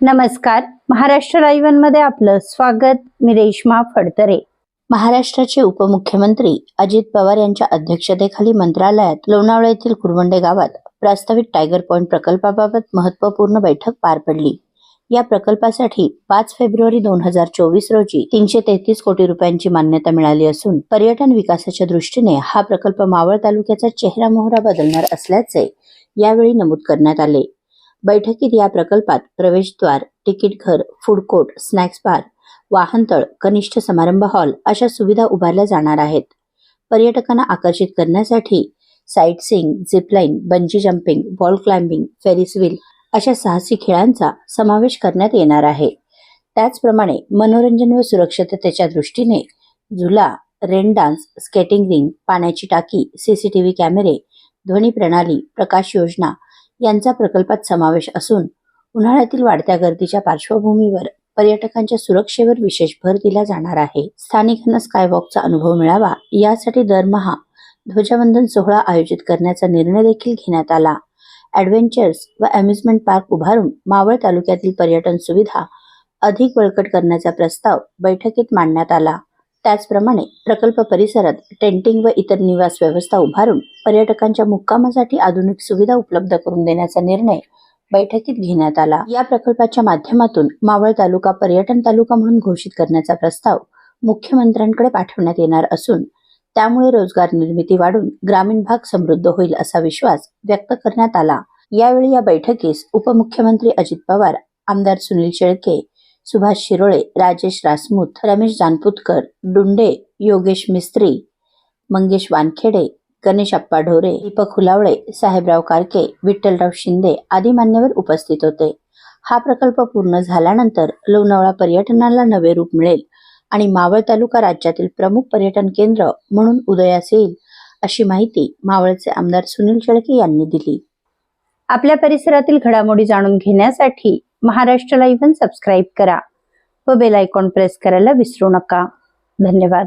नमस्कार. महाराष्ट्र लाईव्हमध्ये आपलं स्वागत. मी रेश्मा फडतरे. महाराष्ट्राचे उपमुख्यमंत्री अजित पवार यांच्या अध्यक्षतेखाली मंत्रालयात लोणावळा येथील कुरवंडे गावात प्रस्तावित टायगर पॉइंट प्रकल्पाबाबत महत्त्वपूर्ण बैठक पार पडली. या प्रकल्पासाठी पाच फेब्रुवारी दोन हजार चोवीस रोजी तीनशे तेहतीस कोटी रुपयांची मान्यता मिळाली असून पर्यटन विकासाच्या दृष्टीने हा प्रकल्प मावळ तालुक्याचा चेहरा मोहरा बदलणार असल्याचे यावेळी नमूद करण्यात आले. बैठकीत या प्रकल्पात प्रवेशद्वार तिकीट घर फूड कोर्ट स्नॅक्स बार वाहनतळ कनिष्ठ समारंभ हॉल अशा सुविधा उभारल्या जाणार आहेत. पर्यटकांना आकर्षित करण्यासाठी sightseeing zipline bungee jumping wall climbing Ferris wheel अशा साहसी खेळांचा समावेश करण्यात येणार आहे. त्याचप्रमाणे मनोरंजन व सुरक्षिततेच्या दृष्टीने झुला रेन डान्स स्केटिंग रिंग पाण्याची टाकी सीसीटीव्ही कॅमेरे ध्वनी प्रणाली प्रकाश योजना यांचा प्रकल्पात समावेश असून उन्हाळ्यातील वाढत्या गर्दीच्या पार्श्वभूमीवर पर्यटकांच्या सुरक्षेवर विशेष भर दिला जाणार आहे. स्थानिकांना स्कायवॉकचा अनुभव मिळावा यासाठी दरमहा ध्वजवंदन सोहळा आयोजित करण्याचा निर्णय देखील घेण्यात आला. ॲडव्हेंचर्स व अम्युजमेंट पार्क उभारून मावळ तालुक्यातील पर्यटन सुविधा अधिक बळकट करण्याचा प्रस्ताव बैठकीत मांडण्यात आला. त्याचप्रमाणे प्रकल्प परिसरात टेंटिंग व इतर निवास व्यवस्था उभारून पर्यटकांच्या मुक्कामासाठी आधुनिक सुविधा उपलब्ध करून देण्याचा निर्णय बैठकीत घेण्यात आला. या प्रकल्पाच्या माध्यमातून मावळ तालुका पर्यटन तालुका म्हणून घोषित करण्याचा प्रस्ताव मुख्यमंत्र्यांकडे पाठवण्यात येणार असून त्यामुळे रोजगार निर्मिती वाढून ग्रामीण भाग समृद्ध होईल असा विश्वास व्यक्त करण्यात आला. यावेळी या बैठकीस उपमुख्यमंत्री अजित पवार आमदार सुनील शेळके सुभाष शिरोळे राजेश रासमुत रमेश जानपुतकर डुंडे योगेश मिस्त्री मंगेश वानखेडे गणेश अप्पा ढोरे दीपक हुलावळे साहेबराव कारके विठ्ठलराव शिंदे आदी मान्यवर उपस्थित होते. हा प्रकल्प पूर्ण झाल्यानंतर लोणावळा पर्यटनाला नवे रूप मिळेल आणि मावळ तालुका राज्यातील प्रमुख पर्यटन केंद्र म्हणून उदयास येईल अशी माहिती मावळचे आमदार सुनील शेळके यांनी दिली. आपल्या परिसरातील घडामोडी जाणून घेण्यासाठी महाराष्ट्र लाईव्ह सबस्क्राईब करा व बेल आयकॉन प्रेस करायला विसरू नका. धन्यवाद.